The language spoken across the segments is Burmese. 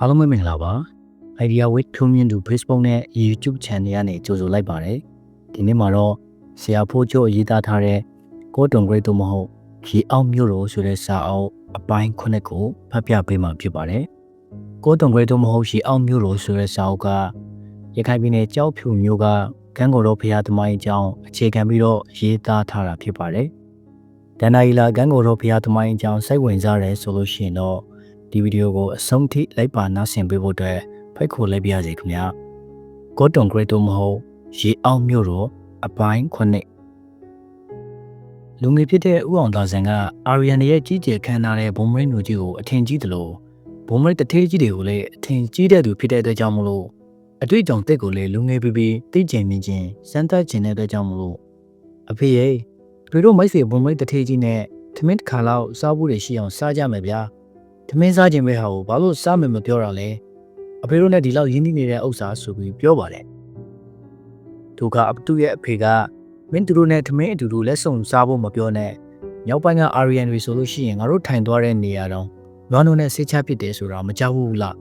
အားလုံးပဲမင်္ဂလာပါ Idea with ထုံးမြင့်သူ Facebook နဲ့ YouTube Channel ကနေကြိုဆိုလိုက်ပါတယ်ဒီနေ့မှာတော့ဆရာဖိုးချိုရေးသားထားတဲ့ကိုတုံဂရိတ်တို့မဟုတ်ရေအောင်မြို့တော်ဆိုတဲ့စာအုပ်အပိုင်းခုနှစ်ကိုဖတ်ပြပေးမှာဖြစ်ပါတယ်ကိုတုံဂရိတ်တို့မဟုတ်ရေအောင်မြို့တော်ဆိုတဲ့စာအုပ်ကရခိုင်ပြည်နယ်ကြောက်ဖြူမြို့ကကန်းကိုတော်ဖရာသမိုင်းအကြောင်းအခြေခံပြီးတော့ရေးသားထားတာဖြစ်ပါတယ်ဒန္နာရီလာကန်းကိုတော်ဖရာသမိုင်းအကြောင်းစိတ်ဝင်စားတယ်ဆိုလို့ရှိရင်တော့ ဒီဗီဒီယိုကိုအဆုံးထိလိုက်ပါနားဆင်ပေးဖို့အတွက်ဖိတ်ခေါ်လိုက်ပါရစေခင်ဗျာ။ကော့တွန်ဂရိတ်တို့မဟုတ်ရေအောင်မြို့တော်အပိုင်းခုနှစ်လူငယ်ဖြစ်တဲ့ဥအောင်သားဆန်ကအာရီယန်ရဲ့ကြီးကျယ်ခမ်းနားတဲ့ဘုံမရိမျိုးကြီးကိုအထင်ကြီးတယ်လို့ဘုံမရိတထေးကြီးတွေကိုလည်းအထင်ကြီးတဲ့သူဖြစ်တဲ့အတွက်ကြောင့်မလို့အတွေ့အကြုံတက်ကိုလည်းလူငယ်ပြီးပြီးသိကျင်မြင်ချင်းစမ်းသပ်ခြင်းတဲ့အတွက်ကြောင့်မလို့အဖေရဲ့တို့တို့မိတ်ဆွေဘုံမရိတထေးကြီးနဲ့သမင်းတစ်ခါလောက်စားဖို့ရရှိအောင်စားကြမယ်ဗျာ။ သမင်းစားခြင်းပဲဟာကိုဘာလို့စားမယ်မပြောတာလဲအဖေတို့နဲ့ဒီလောက်ရင်းနှီးနေတဲ့ဥစ္စာဆိုပြီးပြောပါတယ်သူကအပတူရဲ့အဖေကမင်းတို့နဲ့သမင်းအတူတူလက်ဆောင်စားဖို့မပြောနဲ့မြောက်ပိုင်းကအာရီယန်တွေဆိုလို့ရှိရင်ငါတို့ထိုင်သွားတဲ့နေရာတောင်နွားနိုးနဲ့ဆေးချဖြစ်တယ်ဆိုတာမကြောက်ဘူးလား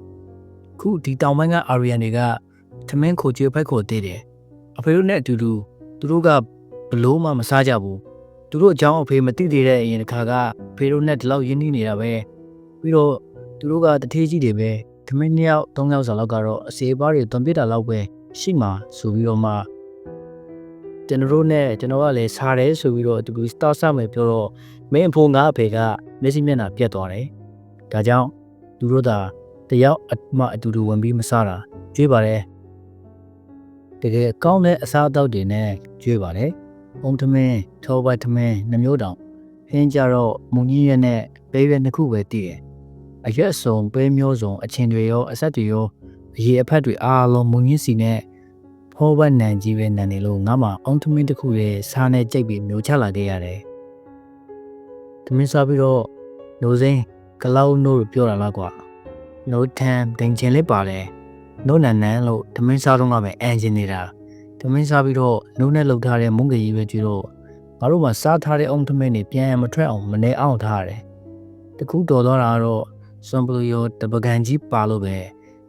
ခုဒီတောင်ပိုင်းကအာရီယန်တွေကသမင်းခိုကျွေးဖိုက်ခိုသေးတယ်အဖေတို့နဲ့အတူတူသူတို့ကဘလို့မှမစားကြဘူးသူတို့အကြောင်းအဖေမသိသေးတဲ့အရင်တစ်ခါကအဖေတို့နဲ့ဒီလောက်ရင်းနှီးနေတာပဲ ပြီးတော့သူတို့ကတထေးကြီးတွေပဲခမင်းနှစ်ယောက်သုံးယောက်စာလောက်ကတော့အစေပါးတွေတွန်ပြစ်တာလောက်ပဲရှိမှဆိုပြီးတော့မှကျွန်တော်တို့နဲ့ကျွန်တော်ကလည်းစားတယ်ဆိုပြီးတော့သူစတာဆမယ်ပြောတော့မင်းအဖိုးငါအဖေကမျက်စိမျက်နှာပြတ်သွားတယ်။ဒါကြောင့်သူတို့သာတယောက်အမှအတူတူဝင်ပြီးမစားတာကြွေးပါတယ်။တကယ်ကောင်းတဲ့အစားအသောက်တွေနဲ့ကြွေးပါတယ်။အုံသမင်းထောပိုက်သမင်းနှမျိုးတောင်ဟင်းကြတော့မုံကြီးရက်နဲ့ပဲရွက်နှစ်ခုပဲတည်တယ်။ အရက်စုံပဲမျိုးစုံအချင်းတွေရောအဆက်တွေရောအရေးအဖက်တွေအားလုံးမုံကြီးစီနဲ့ဖောဘတ်နန်ကြီးပဲနန်နေလို့ငါမှအောင်သမင်းတစ်ခုရဲ့စားနဲ့ကြိတ်ပြီးမျိုးချလာခဲ့ရတယ်။သမင်းစားပြီးတော့နိုးစိမ်းဂလောက်နိုးလို့ပြောတာလားကွာ။နိုးထန်ဒင်ချင်လေးပါတယ်။နိုးနန်နန်လို့သမင်းစားတော့ကပဲအန်ဂျင်နေတာ။သမင်းစားပြီးတော့နိုးနဲ့လှုပ်ထားတဲ့မုန်းကြီးပဲကြည့်တော့ငါတို့မှစားထားတဲ့အုံသမင်းတွေပြန်မထွက်အောင်မနေအောင်ထားရတယ်။တခုတော်တော့တာကတော့ စွန်ပလူယောတပကံကြီးပါလို့ပဲ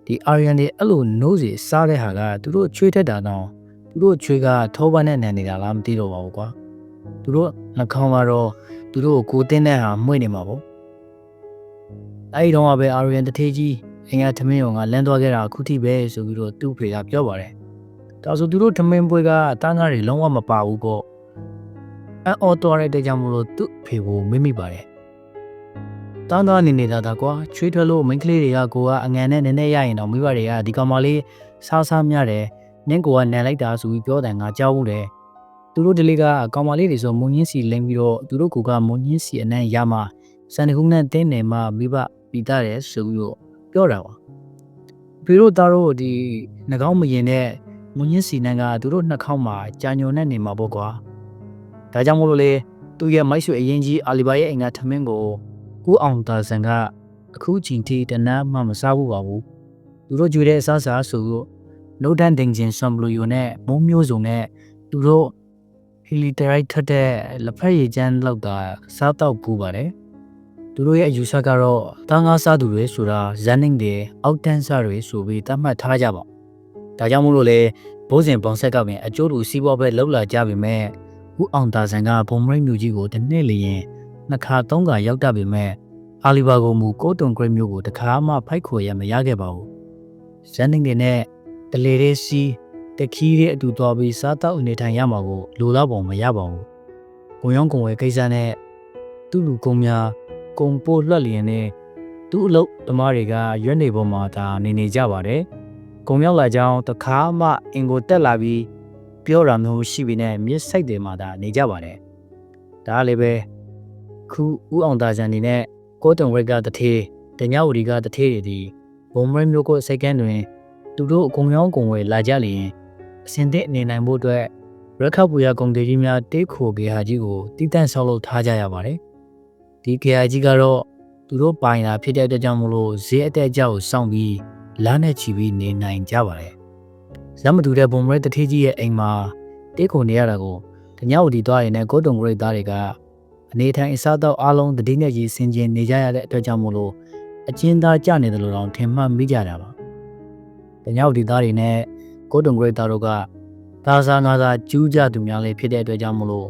ဒီအာရီယန်တွေအဲ့လိုနိုးစီစားတဲ့ဟာကသူတို့ချွေးထက်တာတော့သူတို့ချွေးကထောပန်းနဲ့နန်နေတာလားမသိတော့ပါဘူးကွာ။သူတို့နှာခေါင်းကတော့သူတို့ကိုကိုတင်းတဲ့ဟာမှွေ့နေမှာပေါ့။အဲ့ဒီတော့ကပဲအာရီယန်တထေးကြီးအင်္ဂါသမင်းရောကလမ်းသွားခဲ့တာအခုထိပဲဆိုပြီးတော့သူ့ဖေကပြောပါတယ်။ဒါဆိုသူတို့သမင်းပွဲကတန်းကားတွေလုံးဝမပါဘူးပေါ့။အအော်တော်ရတဲ့ကြောင့်မလို့သူ့ဖေကိုမိမိပါတယ်။ တန်းသားနေနေတာဒါကွာချွေးထွက်လို့မိန်းကလေးတွေကကိုကအငန်နဲ့နည်းနည်းရရင်တော့မိဘတွေကဒီကောင်မလေးစားစားမြတယ်။နင်းကိုကနန်လိုက်တာဆိုပြီးပြောတယ်ငါကြောက်ဘူးတယ်။သူတို့တလေးကကောင်မလေးတွေဆိုမုံညင်းစီလိမ့်ပြီးတော့သူတို့ကကမုံညင်းစီအနံ့ရမှစံတခုနဲ့တင်းနေမှမိဘပြီးသားတယ်ဆိုပြီးတော့ပြောတာပါ။ဖေတို့သားတို့ဒီနှကောင်းမရင်တဲ့မုံညင်းစီနန်းကသူတို့နှာခေါင်းမှာကြာညုံနဲ့နေမှာပေါ့ကွာ။ဒါကြောင့်မို့လို့လေသူ့ရဲ့မိုက်ဆွေအရင်ကြီးအာလီဘာရဲ့အိမ်ကထမင်းကို ကိုအောင်တာဆန်ကအခုချိန်ထိတနမ်းမှမစားဘူးပါဘူးသူတို့ကြွေတဲ့အစားစားဆိုတော့နိုဒန်ဒင်ဂျင်ဆမ်ဘလူယိုနဲ့မုံမျိုးစုံနဲ့သူတို့ဟီလီတရိုက်ထက်တဲ့လက်ဖက်ရည်ချမ်းလောက်တာစားတော့ပူပါတယ်သူတို့ရဲ့အယူဆကတော့တန်းကားစားသူတွေဆိုတာဇန်နင်းတွေအောက်တန်းစားတွေဆိုပြီးသတ်မှတ်ထားကြပါဒါကြောင့်မို့လို့လေဘိုးစဉ်ပေါင်ဆက်ကပင်အကျိုးတူစီးပွားပဲလှုပ်လာကြပြီမဲ့ဦးအောင်တာဆန်ကဘုံမရိတ်မျိုးကြီးကိုတစ်နှစ်လျင် နှစ်ခါသုံးခါရောက်တတ်ပေမဲ့အာလီဘာကိုမူကိုတုံဂရိတ်မျိုးကိုတခါမှဖိုက်ခေါ်ရမရခဲ့ပါဘူး။ဇန်နင်းတွေနဲ့တလေလေးစီးတခီးရဲ့အတူတော်ပြီးစားတောက်နေထိုင်ရမှာကိုလိုတော့ပုံမရပါဘူး။ကိုရောင်းကုံဝဲကိစ္စနဲ့သူ့လူကုံများကုံပို့လွှတ်လျင်နဲ့သူ့အလုပ်သမားတွေကရွက်နေပေါ်မှာဒါနေနေကြပါတယ်။ကုံရောက်လာကြောင်းတခါမှအင်ကိုတက်လာပြီးပြောတာမျိုးရှိပြီးနဲ့မြစ်ဆိုင်တွေမှာဒါနေကြပါတယ်။ဒါလည်းပဲ ခုဦးအောင်သားချန်နေနဲ့ကိုတုံဝက်ကတထေးတညဝရီကတထေးတွေဒီဘုံမရမျိုးကိုစိတ်ကန်းတွင် သူတို့အကုန်ရောင်းကုန်ဝယ်လာကြလျင်အစင်သည့်အနေနိုင်ဖို့အတွက်ရက်ခတ်ပူရကုန်တွေကြီးများတေးခိုကေဟာကြီးကိုတည်တံ့ဆောက်လုပ်ထားကြရပါတယ်ဒီကေဟာကြီးကတော့သူတို့ပိုင်တာဖြစ်တဲ့အတွက်ကြောင့်မလို့ဈေးအတက်အကျကိုစောင့်ပြီးလားနဲ့ချီပြီးနေနိုင်ကြပါတယ်ဇမတူတဲ့ဘုံမရတထေးကြီးရဲ့အိမ်မှာတေးခိုနေရတာကိုတညဝတီသွားရင်လည်းကိုတုံဂရိတ်သားတွေက အနေထိုင်အစားတော့အားလုံးတတိနဲ့ကြီးဆင်ကျင်နေကြရတဲ့အတွက်ကြောင့်မို့လို့အကျဉ်းသားကြနေတယ်လို့တော့ထင်မှတ်မိကြတာပါ။တညောက်ဒီသားတွေနဲ့ကိုတုံဂရိတ်သားတို့ကသာစာငါစာကျူးကြသူများလေးဖြစ်တဲ့အတွက်ကြောင့်မလို့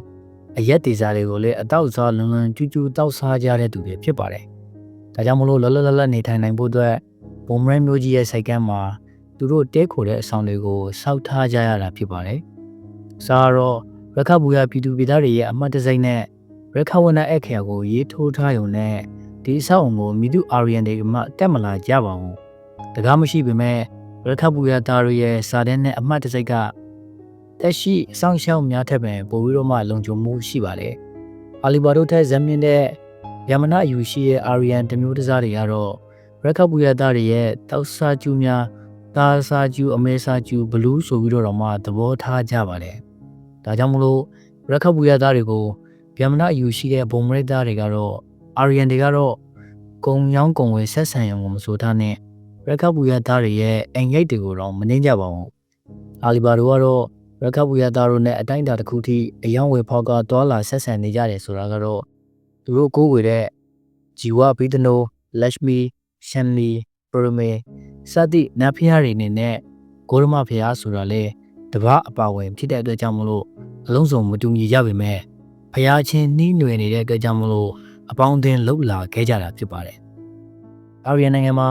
အရက်တေစာတွေကိုလည်းအတောက်စားလွန်လွန်ကျူးကျူးတောက်စားကြတဲ့သူတွေဖြစ်ပါတယ်။ဒါကြောင့်မလို့လောလောလတ်လတ်နေထိုင်နိုင်ဖို့အတွက်ဘုံမရမျိုးကြီးရဲ့စိုက်ကမ်းမှာသူတို့တဲခိုတဲ့အဆောင်တွေကိုစောက်ထားကြရတာဖြစ်ပါတယ်။စာတော့ရခဘူရပြည်သူပြည်သားတွေရဲ့အမှတ်တစိုက်နဲ့ ရခဝနအခရာကိုရေးထိုးထားရုံနဲ့ဒီအဆောက်အုံကိုမိသူအာရီယန်တွေကမှတက်မလာကြပါဘူး။တကားမရှိပေမဲ့ရခဘူရသားတွေရဲ့စာတန်းနဲ့အမှတ်တစိုက်ကတက်ရှိအဆောင်ရှောက်များထက်ပင်ပိုပြီးတော့မှလုံခြုံမှုရှိပါတယ်။အာလီဘာတို့ထက်ဇမ်မြင့်တဲ့ယမနာယူရှိရဲ့အာရီယန်တမျိုးတစားတွေကတော့ရခဘူရသားတွေရဲ့တောက်စားကျူးများတာစာကျူအမဲစာကျူဘလူးဆိုပြီးတော့တော့မှသဘောထားကြပါတယ်။ဒါကြောင့်မလို့ရခဘူရသားတွေကို ဗျမနာအယူရှိတဲ့ဘုံမရိသားတွေကတော့အာရီယန်တွေကတော့ကုံရောင်းကုံဝယ်ဆက်ဆံရုံကိုမဆိုထားနဲ့ရခဘူရသားတွေရဲ့အိမ်ဂိတ်တွေကိုတော့မနှင်းကြပါဘူး။အာလီဘာတို့ကတော့ရခဘူရသားတို့နဲ့အတိုင်းအတာတစ်ခုထိအယောင်ဝယ်ဖောက်ကတွာလာဆက်ဆံနေကြတယ်ဆိုတာကတော့သူတို့ကိုးဝေတဲ့ဂျီဝဘီဒနိုလက်ရှမီရှန်လီပရမေစသည့်နတ်ဖျားတွေအနေနဲ့ဂိုရမဖျားဆိုတာလေတပားအပါဝင်ဖြစ်တဲ့အတွက်ကြောင့်မလို့အလုံးစုံမတူညီကြပေမဲ့ ဖျားချင်းနှီးနွယ်နေတဲ့အတွက်ကြောင့်မလို့အပေါင်းအသင်းလှုပ်လာခဲ့ကြတာဖြစ်ပါတယ်။အာရီယန်နိုင်ငံမှာ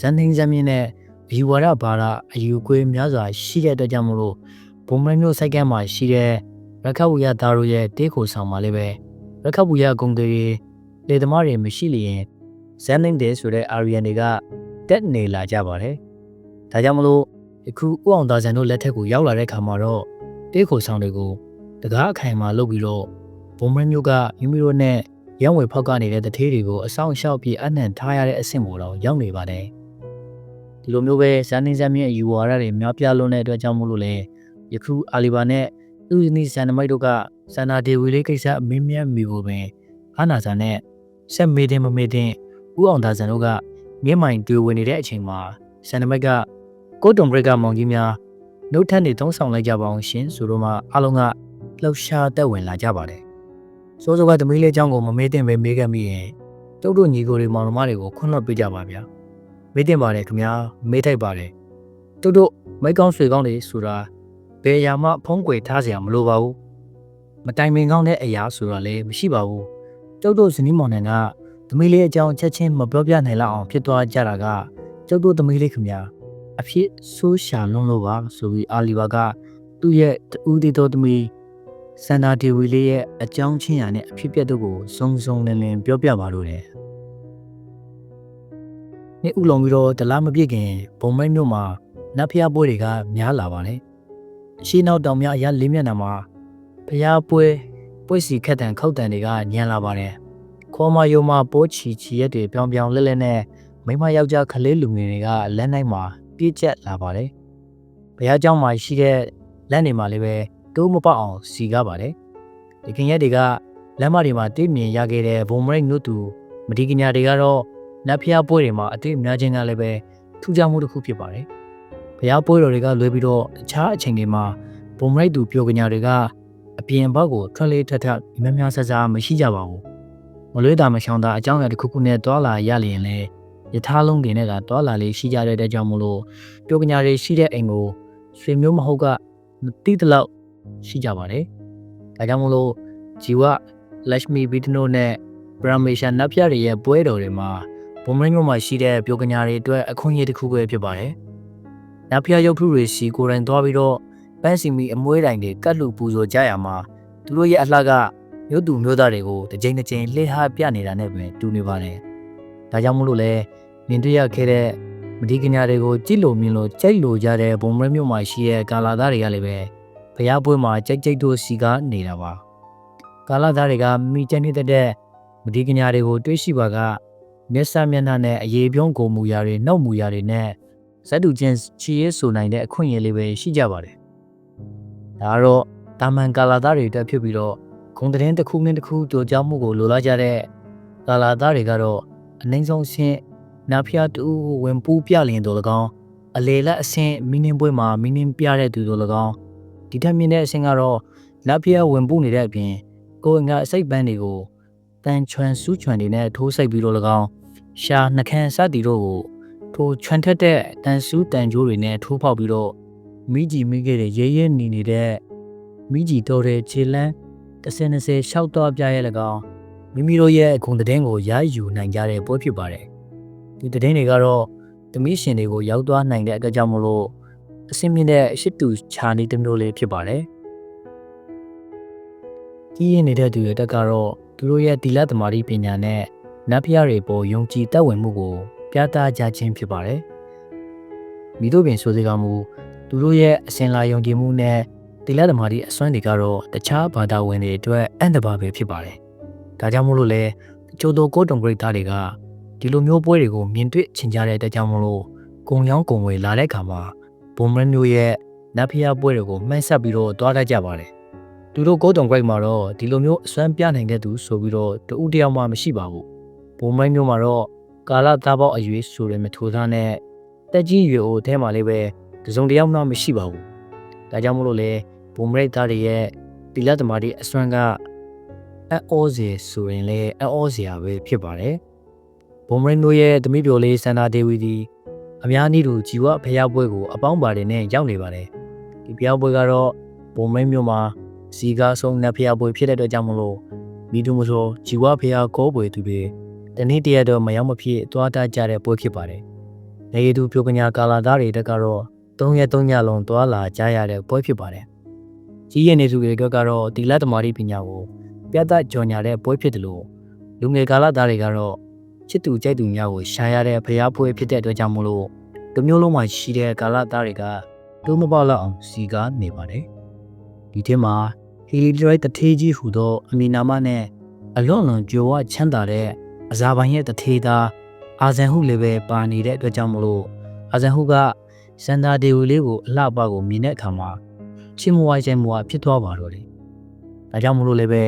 ဇန်သင်းဇမ်မြင့်နဲ့ဘီဝါရဘာရအယူကွေးများစွာရှိတဲ့အတွက်ကြောင့်မလို့ဘုံမမျိုးစိုက်ကမ်းမှာရှိတဲ့ရခဝူရသားတို့ရဲ့တေးခိုဆောင်မှာလည်းပဲရခဝူရဂုံတွေလေသမားတွေမရှိလျင်ဇန်သင်းတဲ့ဆိုတဲ့အာရီယန်တွေကတက်နေလာကြပါတယ်။ဒါကြောင့်မလို့အခုဥအောင်သားဇန်တို့လက်ထက်ကိုရောက်လာတဲ့ခါမှာတော့တေးခိုဆောင်တွေကိုတကားအခိုင်မှာလုပ်ပြီးတော့ ဘုံမမျိုးကမိမိတို့နဲ့ရောင်းဝယ်ဖောက်ကနေတဲ့တထေးတွေကိုအဆောင်ရှောက်ပြီးအနှံထားရတဲ့အဆင့်ပေါ်တော့ရောက်နေပါတယ်။ဒီလိုမျိုးပဲဇန်နင်းဇန်မြင့်အယူဝါဒတွေများပြားလွန်းတဲ့အတွက်ကြောင့်မို့လို့လေယခုအာလီဘာနဲ့သူ့နီဇန်နမိုက်တို့ကစန္ဒာဒေဝီလေးကိစ္စအမင်းမြတ်မိဖို့ပင်အာနာဇန်နဲ့ဆက်မေးတဲ့မမေးတဲ့ဥအောင်သားဇန်တို့ကမြင့်မိုင်တွေ့ဝင်နေတဲ့အချိန်မှာဆန်နမိုက်ကကိုတုံဘရက်ကမောင်ကြီးများနှုတ်ထက်နေသုံးဆောင်လိုက်ကြပါအောင်ရှင်ဆိုတော့မှအားလုံးကလှောက်ရှားတက်ဝင်လာကြပါတယ်။ စိုးစိုးကသမီးလေးအကြောင်းကိုမမေ့တင်ပဲမေးခဲ့မိရင်တုတ်တို့ညီကိုတွေမောင်နှမတွေကိုခွန့်လွတ်ပေးကြပါဗျာမေးတင်ပါတယ်ခင်ဗျာမေးထိုက်ပါတယ်တုတ်တို့မိကောင်းဆွေကောင်းတွေဆိုတာဘယ်ရာမှဖုံးကွယ်ထားစရာမလိုပါဘူးမတိုင်ပင်ကောင်းတဲ့အရာဆိုတာလည်းမရှိပါဘူးတုတ်တို့ဇနီးမောင်နှံကသမီးလေးအကြောင်းချက်ချင်းမပြောပြနိုင်လောက်အောင်ဖြစ်သွားကြတာကတုတ်တို့သမီးလေးခင်ဗျာအဖြစ်ဆိုးရှာလွန်းလို့ပါဆိုပြီးအာလီဘာကသူ့ရဲ့တူးတီတော်သမီး စန္ဒာဒေဝီလေးရဲ့အကြောင်းချင်းရာနဲ့အဖြစ်ပြက်တို့ကိုစုံစုံလင်လင်ပြောပြပါလို့တယ်။နေ့ဥလုံးပြီးတော့တလားမပြည့်ခင်ဘုံမိတ်မြို့မှာနတ်ဖျားပွဲတွေကများလာပါတယ်။အရှိနောက်တောင်များအရာလေးမျက်နှာမှာဖျားပွဲပွဲစီခက်တန်ခောက်တန်တွေကညံလာပါတယ်။ခေါ်မယုံမပိုးချီချီရက်တွေပြောင်ပြောင်လဲလဲနဲ့မိမယောက်ျားကလေးလူငယ်တွေကလက်နိုင်မှာပြည့်ကျက်လာပါတယ်။ဘုရားကျောင်းမှာရှိတဲ့လက်နေမှာလည်းပဲ တိုးမပေါက်အောင်စီကားပါတယ်။ဒီခင်ရက်တွေကလမ်းမတွေမှာတိမြင်ရခဲ့တဲ့ဘုံမရိတ်နုတူမဒီကညာတွေကတော့နတ်ဖျားပွဲတွေမှာအတိအများချင်းကလည်းပဲထူးခြားမှုတစ်ခုဖြစ်ပါတယ်။ဘုရားပွဲတော်တွေကလွဲပြီးတော့အခြားအချိန်တွေမှာဘုံမရိတ်သူပျော်ကညာတွေကအပြင်ဘက်ကိုထွက်လေးထက်ထက်များများဆဆမရှိကြပါဘူးမလွေးတာမချောင်းတာအကြောင်းအရာတစ်ခုခုနဲ့တွာလာရလျင်လေယထာလုံးတင်နဲ့ကတွာလာလေးရှိကြတဲ့တဲ့ကြောင့်မလို့ပျောကညာတွေရှိတဲ့အိမ်ကိုဆွေမျိုးမဟုတ်ကမတိတလောက် ရှိကြပါတယ်။ဒါကြောင့်မလို့ဂျီဝလက်ရှမီဘီတနိုနဲ့ပရမေရှာနတ်ပြတွေရဲ့ပွဲတော်တွေမှာဘုံမင်းမြို့မှာရှိတဲ့ပျောကညာတွေအတွက်အခွင့်အရေးတစ်ခုပဲဖြစ်ပါတယ်။နတ်ပြရုပ်ထုတွေစီကိုယ်တိုင်သွားပြီးတော့ပန်းစီမီအမွှေးတိုင်တွေကတ်လူပူဇော်ကြရမှာသူတို့ရဲ့အလှကမြို့သူမြို့သားတွေကိုတစ်ကြိမ်တစ်ကြိမ်လှည့်ဟာပြနေတာနဲ့ပဲတူနေပါတယ်။ဒါကြောင့်မလို့လဲမြင်တွေ့ရခဲ့တဲ့မဒီကညာတွေကိုကြည့်လို့မြင်လို့ကြိုက်လို့ကြတဲ့ဘုံမရမြို့မှာရှိတဲ့ကာလာသားတွေကလည်းပဲ ဘုရားပွဲမှာကြိုက်ကြိုက်တို့စီကားနေတာပါ။ကာလာသားတွေကမိကျနေတဲ့မဒီကညာတွေကိုတွေးရှိပါကမျက်စမျက်နှာနဲ့အရေးပြုံးကိုမူရာတွေနှုတ်မူရာတွေနဲ့ဇက်တူချင်းချီရဲဆိုနိုင်တဲ့အခွင့်အရေးလေးပဲရှိကြပါတယ်။ဒါကတော့တာမန်ကာလာသားတွေအတွက်ဖြစ်ပြီးတော့ဂုံတဲ့တစ်ခုနဲ့တစ်ခုကြောကြောမှုကိုလိုလားကြတဲ့ကာလာသားတွေကတော့အနှိမ့်ဆုံးရှင်းနာဖျားတူဝင်ပူးပြလျင်တို့၎င်းအလေလက်အဆင့်မီနင်းပွဲမှာမီနင်းပြတဲ့သူတို့၎င်း ဒီထက်မြင့်တဲ့အဆင့်ကတော့နာဖျားဝင်ပူးနေတဲ့အပြင်ကိုယ်ငါအစိတ်ပန်းတွေကိုတန်ချွန်စူးချွန်တွေနဲ့ထိုးစိတ်ပြီးတော့၎င်းရှာနှခမ်းစသည်တို့ကိုထိုချွန်ထက်တဲ့တန်ဆူးတန်ကြိုးတွေနဲ့ထိုးဖောက်ပြီးတော့မိကြီးမိခဲ့တဲ့ရဲရဲနီနေတဲ့မိကြီးတော်တဲ့ခြေလန်းတစ်စင်20ရှောက်တော့ပြရဲ၎င်းမိမိတို့ရဲ့အခွန်တဲ့င်းကိုရယူနိုင်ကြတဲ့ပွဲဖြစ်ပါတယ်ဒီတဲ့င်းတွေကတော့သမီးရှင်တွေကိုရောက်သွားနိုင်တဲ့အတွက်ကြောင့်မလို့ အဆင့်မြင့်တဲ့ရှစ်တူခြာနီးတစ်မျိုးလေးဖြစ်ပါတယ်။ကြီးရင်နေတဲ့သူတွေတက်ကတော့သူတို့ရဲ့တီလသမာဓိပညာနဲ့နတ်ဖျားတွေပေါ်ယုံကြည်သက်ဝင်မှုကိုပြသကြခြင်းဖြစ်ပါတယ်။မိတို့ပင်ဆိုစေကမူသူတို့ရဲ့အစဉ်လာယုံကြည်မှုနဲ့တီလသမာဓိအစွမ်းတွေကတော့တခြားဘာသာဝင်တွေအတွက်အန်တဘာပဲဖြစ်ပါတယ်။ဒါကြောင့်မို့လို့လဲချိုတိုကိုတုံဂရိတ်သားတွေကဒီလိုမျိုးပွဲတွေကိုမြင်တွေ့ချင်ကြတဲ့အတွက်ကြောင့်မို့လို့ကုံရောင်းကုံဝေလာတဲ့အခါမှာ ဘုံမရမျိုးရဲ့နတ်ဖျားပွဲတွေကိုမှန်းဆက်ပြီးတော့တွားတတ်ကြပါတယ်။သူတို့ကိုတုံဂရိတ်မှာတော့ဒီလိုမျိုးအစွမ်းပြနိုင်တဲ့သူဆိုပြီးတော့တဦးတယောက်မှမရှိပါဘူး။ဘုံမရမျိုးမှာတော့ကာလသားပေါက်အရွေးဆိုတဲ့မထိုးသားနဲ့တက်ကြီးရွယ်အိုအဲမှာလေးပဲတစုံတယောက်မှမရှိပါဘူး။ဒါကြောင့်မို့လို့လေဘုံမရိတ်သားတွေရဲ့တီလာသမားတွေအစွမ်းကအံ့ဩစေဆိုရင်လေအံ့ဩစရာပဲဖြစ်ပါတယ်။ဘုံမရိတ်တို့ရဲ့သမီးပြိုလေးစန္ဒာဒေဝီဒီ အများနည်းတူជីဝဖျားပွဲကိုအပေါင်းပါတယ်နဲ့ရောက်နေပါတယ်။ဒီဖျားပွဲကတော့ဘုံမရိတ်မြို့မှာစီကားဆုံးနတ်ဖျားပွဲဖြစ်တဲ့အတွက်ကြောင့်မလို့မိသူမဆိုជីဝဖျားကောပွဲသူတွေတနေ့တရက်တော့မရောက်မဖြစ်သွားတကြတဲ့ပွဲဖြစ်ပါတယ်။နေရီသူပြိုကညာကာလာသားတွေတက်ကတော့၃ရက်၃ညလုံးသွားလာကြရတဲ့ပွဲဖြစ်ပါတယ်။ကြီးရင်နေသူတွေကတော့တီလာသမารီပညာကိုပြသကြော်ညာတဲ့ပွဲဖြစ်တယ်လို့လူငယ်ကာလာသားတွေကတော့ ချစ်သူကြိုက်သူများကိုရှာရတဲ့ဖျားပွဲဖြစ်တဲ့အတွက်ကြောင့်မလို့တမျိုးလုံးမှာရှိတဲ့ကာလာသားတွေကတိုးမပေါလောက်အောင်စီကားနေပါတယ်။ဒီထဲမှာဟီလီဒရိုက်တထေးကြီးဟူသောအမီနာမနဲ့အလွန်လွန်ကြွယ်ဝချမ်းသာတဲ့အဇာဘိုင်ရဲ့တထေးသားအာဇန်ဟုလည်းပဲပါနေတဲ့အတွက်ကြောင့်မလို့အာဇန်ဟုကစန္ဒာဒေဝီလေးကိုအလှပကိုမြင်တဲ့အခါမှာချစ်မဝိုင်းချင်မဝဖြစ်သွားပါတော့တယ်။ဒါကြောင့်မလို့လည်းပဲ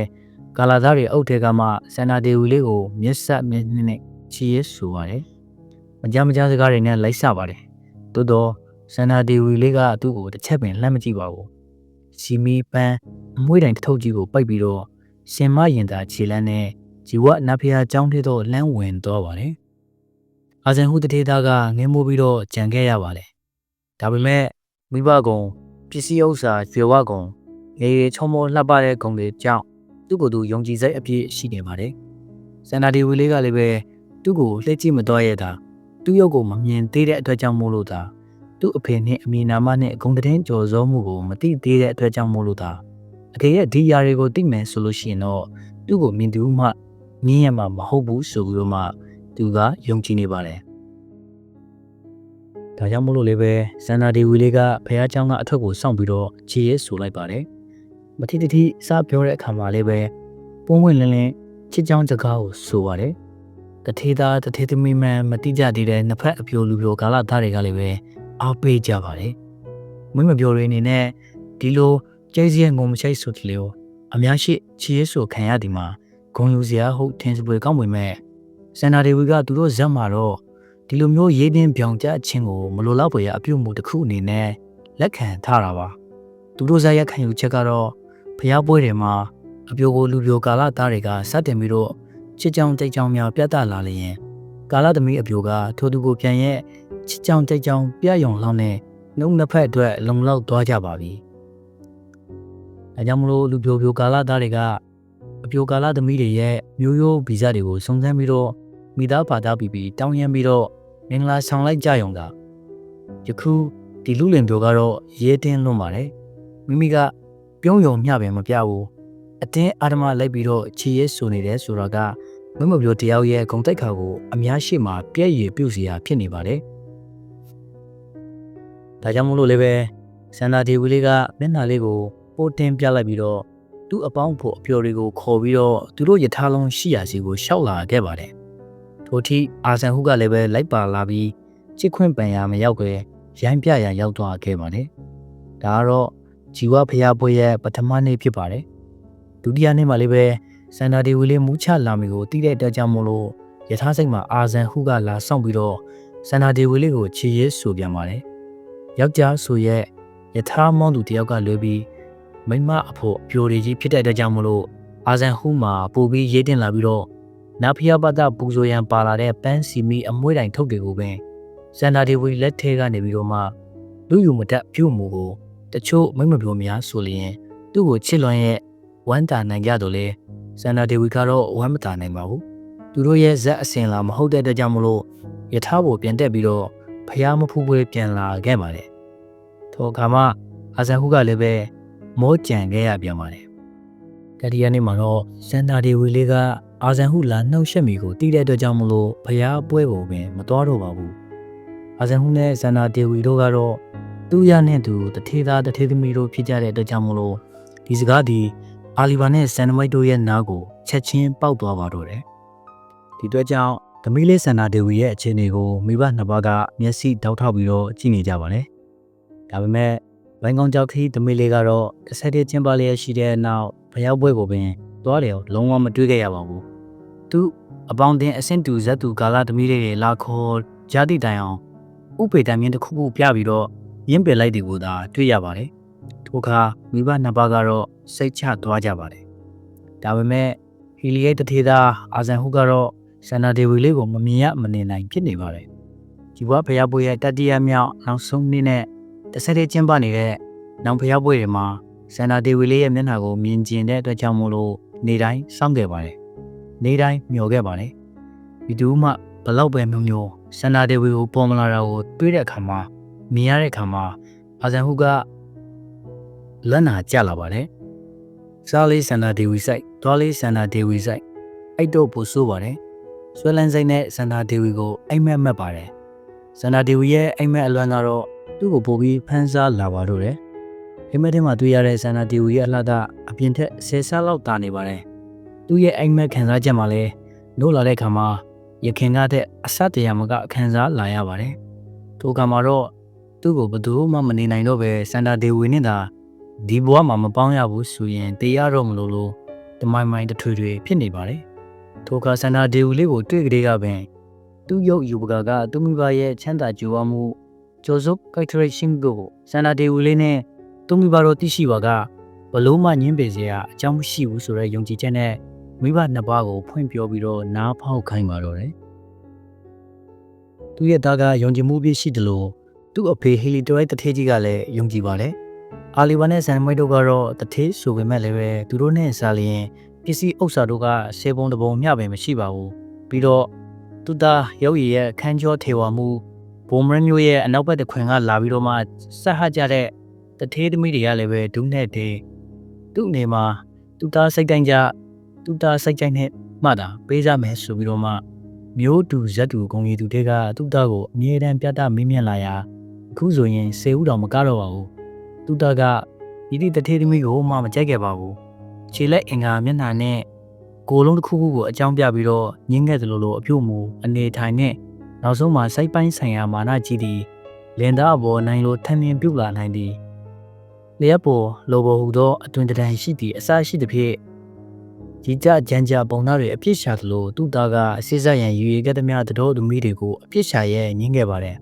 ကာလာသားတွေအုပ်ထဲကမှစန္ဒာဒေဝီလေးကိုမျက်ဆက်မျက်နှာနဲ့ ချီရဲဆိုပါတယ်။မကြမကြစကားတွေနဲ့လိုက်ဆပါတယ်။သို့တော့စန္ဒာဒေဝီလေးကသူ့ကိုတစ်ချက်ပင်လှမ်းမကြည့်ပါဘူး။စီမီပန်းအမွှေးတိုင်တစ်ထုပ်ကြီးကိုပိတ်ပြီးတော့ရှင်မရင်သာခြေလန်းနဲ့ဂျီဝနတ်ဖျားကျောင်းထဲသို့လမ်းဝင်သွားပါတယ်။အာဇန်ဟုတထေသားကငင်းမိုးပြီးတော့ကြံခဲ့ရပါတယ်။ဒါပေမဲ့မိဘကုံပစ္စည်းဥစ္စာကျွေဝကုံငရေချုံမောလှပတဲ့ဂုံတွေကြောင့်သူ့ကိုယ်သူယုံကြည်စိတ်အပြည့်ရှိနေပါတယ်။စန္ဒာဒီဝီလေးကလည်းပဲ သူ့ကိုလှည့်ကြည့်မတော့ရတာသူ့ရုပ်ကိုမမြင်သေးတဲ့အတွက်ကြောင့်မို့လို့သာသူ့အဖေနဲ့အမိနာမနဲ့ဂုံတည်ကြော်စောမှုကိုမသိသေးတဲ့အတွက်ကြောင့်မို့လို့သာအဖေရဲ့ဒီຢာတွေကိုသိမယ်ဆိုလို့ရှိရင်တော့သူ့ကိုမြင်သူမှမြင်ရမှာမဟုတ်ဘူးဆိုပြီးတော့မှသူကယုံကြည်နေပါတယ်။ဒါကြောင့်မို့လို့လည်းပဲဇန္နာဒီဝီလေးကဖះเจ้าကအထက်ကိုစောင့်ပြီးတော့ခြေရဲဆိုလိုက်ပါတယ်။မတိတတိစပြောတဲ့အခါမှာလည်းပဲပုံဝင်လင်းလင်းချစ်ချောင်းစကားကိုဆိုပါတယ်။ တထေသားတထေသမီးမှန်မတိကြသေးတဲ့နှစ်ဖက်အပြိုလူပြိုကာလသားတွေကလည်းပဲအားပေးကြပါတယ်။မင်းမပြောရင်းနေနဲ့ဒီလိုကျဲစည်းငုံမချိတ်ဆိုတလေကိုအများရှိခြေရဲဆိုခံရသည်မှာဂုံယူစရာဟုတ်ထင်စပွဲကောင်းပေမဲ့စန္ဒာဒေဝီကသူတို့ဇက်မှာတော့ဒီလိုမျိုးရေးတင်းပြောင်ကြခြင်းကိုမလိုတော့ပွေရအပြုတ်မှုတစ်ခုအနေနဲ့လက်ခံထားတာပါသူတို့ဇက်ရခံယူချက်ကတော့ဖျားပွဲတွေမှာအပြိုကိုလူပြိုကာလသားတွေကစတင်ပြီးတော့ ချစ်ကြောင်တိတ်ကြောင်များပြတ်တလာလျင်ကာလသမီးအပြိုကထိုသူကိုပြန်ရဲ့ချစ်ကြောင်တိတ်ကြောင်ပြယုံလောက်နဲ့နှုတ်နှစ်ဖက်အတွက်လုံလောက်သွားကြပါပြီ။ဒါကြောင့်မလို့လူပြိုပြိုကာလသားတွေကအပြိုကာလသမီးတွေရဲ့မျိုးရိုးဗီဇတွေကိုစုံစမ်းပြီးတော့မိသားဘာသာပြီးပြီးတောင်းရမ်းပြီးတော့မင်္ဂလာဆောင်လိုက်ကြရုံကယခုဒီလူလင်ပြိုကတော့ရဲတင်းလွန်းပါတယ်မိမိကပြုံးယုံမျှပဲမပြဘူးအတင်းအာဓမလိုက်ပြီးတော့ခြေရဲဆိုနေတယ်ဆိုတော့က မမပြိုတယောက်ရဲ့ဂုံတိုက်ခါကိုအများရှိမှပြည့်ရည်ပြုတ်စီရာဖြစ်နေပါတယ်ဒါကြောင့်မို့လို့လည်းပဲစန္ဒာဒေဝီလေးကမျက်နှာလေးကိုပိုးတင်ပြလိုက်ပြီးတော့သူ့အပေါင်းဖို့အပျော်တွေကိုခေါ်ပြီးတော့သူတို့ယထာလုံးရှိရာစီကိုရှောက်လာခဲ့ပါတယ်။ထို့ထိအာဆန်ဟုကလည်းပဲလိုက်ပါလာပြီးချစ်ခွင့်ပန်ရမရောက်ပဲရိုင်းပြရရောက်သွားခဲ့ပါတယ်။ဒါကတော့ဂျီဝဖျားပွဲရဲ့ပထမနေ့ဖြစ်ပါတယ်။ဒုတိယနေ့မှာလည်းပဲ စန္ဒာဒီဝီလေးမူးချလာမီကိုတီးတဲ့အတွက်ကြောင့်မို့လို့ယထာစိတ်မှာအာဇန်ဟုကလာဆောင်ပြီးတော့စန္ဒာဒီဝီလေးကိုခြေရဲဆိုပြန်ပါတယ်။ယောက်ျားဆိုရဲ့ယထာမောင်းသူတယောက်ကလွဲပြီးမိမအဖို့ပြိုတွေကြီးဖြစ်တဲ့အတွက်ကြောင့်မလို့အာဇန်ဟူမှာပို့ပြီးရေးတင်လာပြီးတော့နာဖီယာပတပူဇော်ရန်ပါလာတဲ့ပန်းစီမီအမွှေးတိုင်ထုတ်တွေကိုပင်စန္ဒာဒေဝီလက်ထဲကနေပြီးတော့မှလူယူမတက်ပြုတ်မှုကိုတချို့မိမ့်မပြောများဆိုလျင်သူ့ကိုချစ်လွန်ရဲ့ဝမ်းတာနိုင်ကြတော့လေ စန္ဒာဒေဝီကတော့ဝမ်းမတာနိုင်ပါဘူးသူတို့ရဲ့ဇက်အစင်လာမဟုတ်တဲ့အတွက်ကြောင့်မလို့ယထာဘောပြန်တက်ပြီးတော့ဖျားမဖူးပွဲပြန်လာခဲ့ပါတယ်ထိုအခါမှအာဇန်ဟုကလည်းပဲမောကြံခဲ့ရပြန်ပါတယ်တတိယနေ့မှာတော့စန္ဒာဒေဝီလေးကအာဇန်ဟုလာနှုတ်ဆက်မိကိုတီးတဲ့အတွက်ကြောင့်မလို့ဖျားပွဲကိုပင်မတော်တော့ပါဘူးအာဇန်ဟုနဲ့စန္ဒာဒေဝီတို့ကတော့သူရနဲ့သူတထေသားတထေသမီးတို့ဖြစ်ကြတဲ့အတွက်ကြောင့်မလို့ဒီစကားဒီ အာလီဘာနဲ့ဆန်နမိုက်တို့ရဲ့နားကိုချက်ချင်းပေါက်သွားပါတော့တယ်ဒီအတွက်ကြောင့်သမီးလေးစန္ဒာဒေဝီရဲ့အခြေအနေကိုမိဘနှစ်ပါးကမျက်စိတောက်ထောက်ပြီးတော့ကြည့်နေကြပါလေဒါပေမဲ့ဘိုင်းကောင်းကြောက်ခီးသမီးလေးကတော့တစ်ဆက်တည်းချင်းပါလျက်ရှိတဲ့နောက်ဖျောက်ပွဲကိုပင်သွားတယ်လုံးဝမတွေးခဲ့ရပါဘူးသူအပေါင်းတင်အဆင့်တူဇက်တူကာလာသမီးလေးတွေလာခေါ်ဂျာတိတိုင်အောင်ဥပေတံမြင့်တစ်ခုခုပြပြီးတော့ရင်းပယ်လိုက်တယ်ကိုသာတွေ့ရပါတယ်ထိုအခါမိဘနှစ်ပါးကတော့ စိတ်ချသွားကြပါတယ်ဒါပေမဲ့ဟီလီယိတ်တထေသားအာဇန်ဟုကတော့ဆန္ဒဒေဝီလေးကိုမမြင်ရမနေနိုင်ဖြစ်နေပါတယ်ဒီဘွားဖျားပွဲရဲ့တတိယမြောက်နောက်ဆုံးနေ့နဲ့တစ်ဆက်တည်းကျင်းပနေတဲ့နောင်ဖျားပွဲတွေမှာဆန္ဒဒေဝီလေးရဲ့မျက်နှာကိုမြင်ကျင်တဲ့အတွက်ကြောင့်မို့လို့နေတိုင်းစောင့်ခဲ့ပါတယ်နေတိုင်းမျောခဲ့ပါတယ်ဒီတူမှဘလောက်ပဲမျိုးမျိုးဆန္ဒဒေဝီကိုပေါ်မလာတာကိုတွေးတဲ့အခါမှာမြင်ရတဲ့အခါမှာအာဇန်ဟုကလက်နာကျလာပါတယ် စားလေးဆန္ဒဒေဝီဆိုင်သွားလေးဆန္ဒဒေဝီဆိုင်အဲ့တော့ပို့ဆိုးပါတယ်ဆွဲလန်းစိတ်နဲ့ဆန္ဒဒေဝီကိုအိမ်မက်မက်ပါတယ်ဆန္ဒဒေဝီရဲ့အိမ်မက်အလွမ်းကတော့သူ့ကိုပို့ပြီးဖမ်းစားလာပါတော့တယ်အိမ်မက်ထဲမှာတွေ့ရတဲ့ဆန္ဒဒေဝီရဲ့အလှကအပြင်ထက်ဆယ်ဆလောက်တာနေပါတယ်သူ့ရဲ့အိမ်မက်ခံစားချက်မှာလဲနိုးလာတဲ့ခါမှာရခင်ကတဲ့အဆက်တရမကခံစားလာရပါတယ်ထိုကံမှာတော့သူ့ကိုဘယ်သူမှမနေနိုင်တော့ပဲစန္ဒာဒေဝီနဲ့သာ ဒီဘဝမှာမပေါင်းရဘူးဆိုရင်တရားတော့မလို့လို့တမိုင်းမိုင်းတထွေထွေဖြစ်နေပါတယ်ထိုကစန္ဒာဒေဝီလေးကိုတွေ့ကြတဲ့ကပင်သူ့ရုပ်ယူပကာကသူ့မိဘရဲ့ချမ်းသာကြွယ်ဝမှုကျော်စုပ်ကိုက်ထရိတ်ရှင်းကိုစန္ဒာဒေဝီလေးနဲ့သူ့မိဘတို့သိရှိပါကဘလို့မှညင်းပေစရာအကြောင်းမရှိဘူးဆိုတဲ့ယုံကြည်ချက်နဲ့မိဘနှစ်ပါးကိုဖွင့်ပြောပြီးတော့နားဖောက်ခိုင်းပါတော့တယ်သူ့ရဲ့သားကယုံကြည်မှုပြည့်ရှိတယ်လို့သူ့အဖေဟီလီတိုရိုက်တထေးကြီးကလည်းယုံကြည်ပါတယ်။ အာလီဘာနဲ့ဆန်မွိတ်တို့ကတော့တထေးဆိုပေမဲ့လည်းပဲသူတို့နဲ့စားလျင်ပစ္စည်းဥစ္စာတို့ကဆေပုံတပုံမျှပင်မရှိပါဘူး။ပြီးတော့သူသားရုပ်ရည်ရဲ့ခန်းကျော်ထေဝါမှုဘုံမရမျိုးရဲ့အနောက်ဘက်တခွင်ကလာပြီးတော့မှဆက်ဟကြတဲ့တထေးသမီးတွေကလည်းပဲဒုနဲ့တေးသူ့အနေမှာသူသားစိတ်တိုင်းကြသူသားစိတ်ကြိုက်နဲ့မှတာပေးကြမယ်ဆိုပြီးတော့မှမျိုးတူဇက်တူဂုံရီသူတွေကသူ့သားကိုအမြဲတမ်းပြတ်တမင်းမြင်လာရာအခုဆိုရင်စေဦးတော်မကတော့ပါဘူး သူတကဤသည့်တထေးသမီးကိုမှမကြိုက်ခဲ့ပါဘူးခြေလက်အင်္ဂါမျက်နှာနဲ့ကိုယ်လုံးတစ်ခုခုကိုအကြောင်းပြပြီးတော့ညင်းခဲ့တယ်လို့လို့အပြုတ်မူအနေထိုင်နဲ့နောက်ဆုံးမှာစိုက်ပိုင်းဆိုင်ရာမာနကြီးသည်လင်သားအပေါ်နိုင်လိုထမ်းမြင်ပြုတ်လာနိုင်သည်လျက်ပေါ်လိုပေါ်ဟူသောအတွင်တန်ရှိသည့်အစရှိသဖြင့်ကြီးကြကြမ်းကြပုံသားတွေအပြစ်ရှာသလိုသူ့သားကအစစ်ဆက်ရန်ယူရခဲ့သမျှတတော်သမီးတွေကိုအပြစ်ရှာရဲညင်းခဲ့ပါတယ်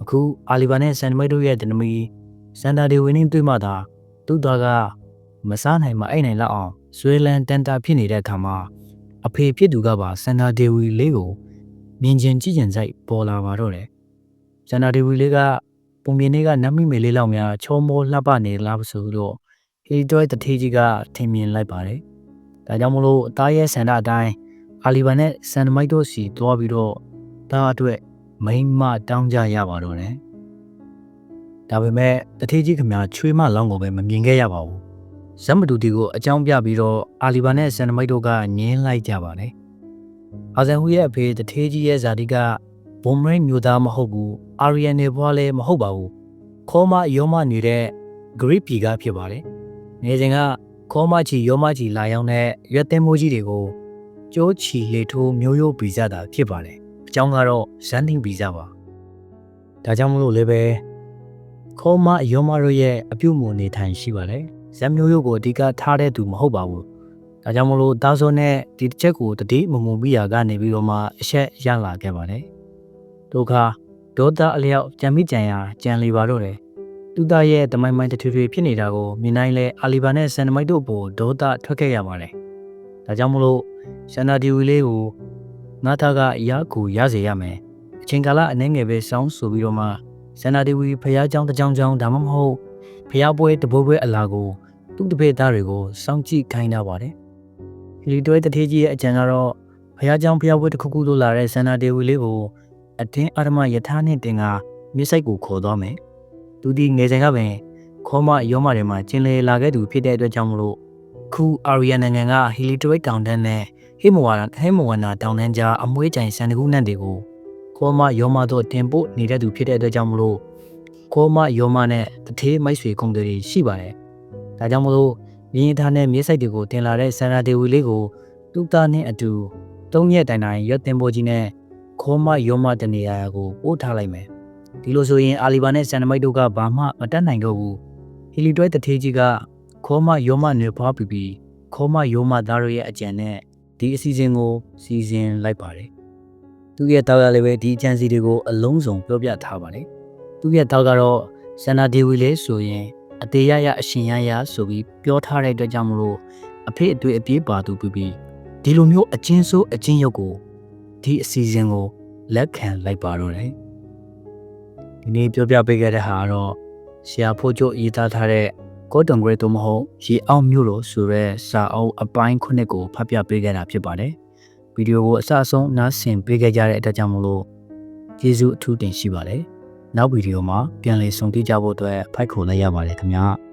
အခုအာလီဘာနဲ့ဆန်မိတ်တို့ရဲ့ဒနမီ စန်တာဒီဝင်းင်းတွေ့မှသာသူ့သားကမစားနိုင်မအိတ်နိုင်လောက်အောင်ဆွေးလန်းတန်တာဖြစ်နေတဲ့အခါမှာအဖေဖြစ်သူကပါစန်တာဒေဝီလေးကိုမြင်ကျင်ကြည့်ကျင်စိုက်ပေါ်လာပါတော့တယ်စန်တာဒေဝီလေးကပုံမြင်လေးကနမ်းမိမေလေးလောက်များချောမောလှပနေလားဆိုတော့ဟီတွဲတထေးကြီးကထင်မြင်လိုက်ပါတယ်ဒါကြောင့်မလို့အသားရဲ့ဆန္ဒအတိုင်းအာလီဘာနဲ့ဆန်မိုက်တို့စီသွားပြီးတော့ဒါအတွက်မိမတောင်းကြရပါတော့တယ် ဒါပေမဲ့တထေးကြီးခင်ဗျာချွေးမလောင်းကိုပဲမမြင်ခဲ့ရပါဘူးဇက်မတူတီကိုအကြောင်းပြပြီးတော့အာလီဘာနဲ့ဆန်မိုက်တို့ကညင်းလိုက်ကြပါတယ်အာဇန်ဟူရဲ့အဖေတထေးကြီးရဲ့ဇာတိကဘုံမရိမျိုးသားမဟုတ်ဘူးအာရီယန်နေဘွားလည်းမဟုတ်ပါဘူးခေါ်မယောမနေတဲ့ဂရိပီကဖြစ်ပါတယ်ငယ်စဉ်ကခေါ်မချီယောမချီလာရောက်တဲ့ရွက်သိမ်းမိုးကြီးတွေကိုကျိုးချီလေထိုးမျိုးရိုးဗီဇတာဖြစ်ပါတယ်အကြောင်းကတော့ဇန်တင်ဗီဇပါဒါကြောင့်မလို့လည်းပဲ ခေါ်မယောမတို့ရဲ့အပြုတ်မူနေထိုင်ရှိပါတယ်ဇက်မျိုးရိုးကိုအဓိကထားတဲ့သူမဟုတ်ပါဘူးဒါကြောင့်မလို့တာဆိုနဲ့ဒီတစ်ချက်ကိုတတိမမုံပြီးရာကနေပြီးတော့မှအဆက်ရလာခဲ့ပါတယ်ဒုက္ခဒေါသအလျောက်ကြံမိကြံရာကြံလီပါတော့တယ်သူသားရဲ့တမိုင်းမိုင်းတထွေထွေဖြစ်နေတာကိုမြင်နိုင်လဲအာလီဘာနဲ့ဆန်နမိုက်တို့အပေါ်ဒေါသထွက်ခဲ့ရပါတယ်ဒါကြောင့်မလို့ဆန္ဒဒီဝီလေးကိုငါသားကအရာကိုရစေရမယ်အချိန်ကာလအနည်းငယ်ပဲစောင်းဆိုပြီးတော့မှ ဆန္ဒဒီဝီဖះเจ้าတစ်ကြောင်ကြောင်ဒါမှမဟုတ်ဖះပွဲတဘိုးပွဲအလာကိုသူ့တပည့်သားတွေကိုစောင့်ကြည့်ခိုင်းတာပါတယ်ဟီလီတွဲတထေးကြီးရဲ့အကြံကတော့ဖះเจ้าဖះပွဲတစ်ခုခုလိုလာတဲ့ဆန္ဒဒီဝီလေးကိုအတင်းအာရမယထာနဲ့တင်ကမြစ်ဆိုင်ကိုခေါ်သွားမယ်သူဒီငယ်စဉ်ကပင်ခေါမရောမတွေမှာကျင်လေလာခဲ့သူဖြစ်တဲ့အတွက်ကြောင့်မလို့ ခုအာရီယာနိုင်ငံကဟီလီတရိတ်တောင်တန်းနဲ့ဟိမဝါဟိမဝနာတောင်တန်းကြားအမွှေးကြိုင်စံတကူနတ်တွေကို ခေါမယောမတို့တင်ပို့နေတဲ့သူဖြစ်တဲ့အတွက်ကြောင့်မလို့ခေါမယောမနဲ့တထေးမိုက်ဆွေကုံတွေရှိပါတယ်။ဒါကြောင့်မလို့မြင်းသားနဲ့မြေဆိုင်တွေကိုတင်လာတဲ့ဆန္ဒဒေဝီလေးကိုသူ့သားနဲ့အတူသုံးရက်တိုင်တိုင်ရွတ်တင်ပို့ကြီးနဲ့ခေါမယောမတနေရာကိုပို့ထားလိုက်မယ်။ဒီလိုဆိုရင်အာလီဘာနဲ့ဆန်နမိုက်တို့ကဘာမှမတတ်နိုင်တော့ဘူး။ဟီလီတွဲတထေးကြီးကခေါမယောမနေဖွားပြီးပြီးခေါမယောမသားတို့ရဲ့အကြံနဲ့ဒီအစီအစဉ်ကိုစီစဉ်လိုက်ပါတယ်။ သူရဲ့တောက်ရလည်းပဲဒီအကြံစီတွေကိုအလုံးစုံပြောပြထားပါတယ်။သူရဲ့တောက်ကတော့ဆန္ဒဒေဝီလေးဆိုရင်အသေးရရအရှင်ရရဆိုပြီးပြောထားတဲ့အတွက်ကြောင့်မလို့အဖေအတွေ့အပြေးပါသူပြီးပြီးဒီလိုမျိုးအချင်းဆိုးအချင်းရုပ်ကိုဒီအစီအစဉ်ကိုလက်ခံလိုက်ပါတော့တယ်။ဒီနေ့ပြောပြပေးခဲ့တဲ့ဟာကတော့ဆရာဖို့ကျိုးရေးသားထားတဲ့ကောတံဂရေတို့မဟုတ်ရေအောင်မြို့လို့ဆိုရဲစာအုပ်အပိုင်းခုနှစ်ကိုဖတ်ပြပေးခဲ့တာဖြစ်ပါတယ်။ ဗီဒီယိုကိုအစအဆုံးနားဆင်ပေးခဲ့ကြတဲ့အတွက်ကြောင့်မလို့ကျေးဇူးအထူးတင်ရှိပါတယ်။နောက်ဗီဒီယိုမှာပြန်လည်ဆုံတွေ့ကြဖို့အတွက်ဖိုက်ခေါ်လိုက်ရပါတယ်ခင်ဗျာ။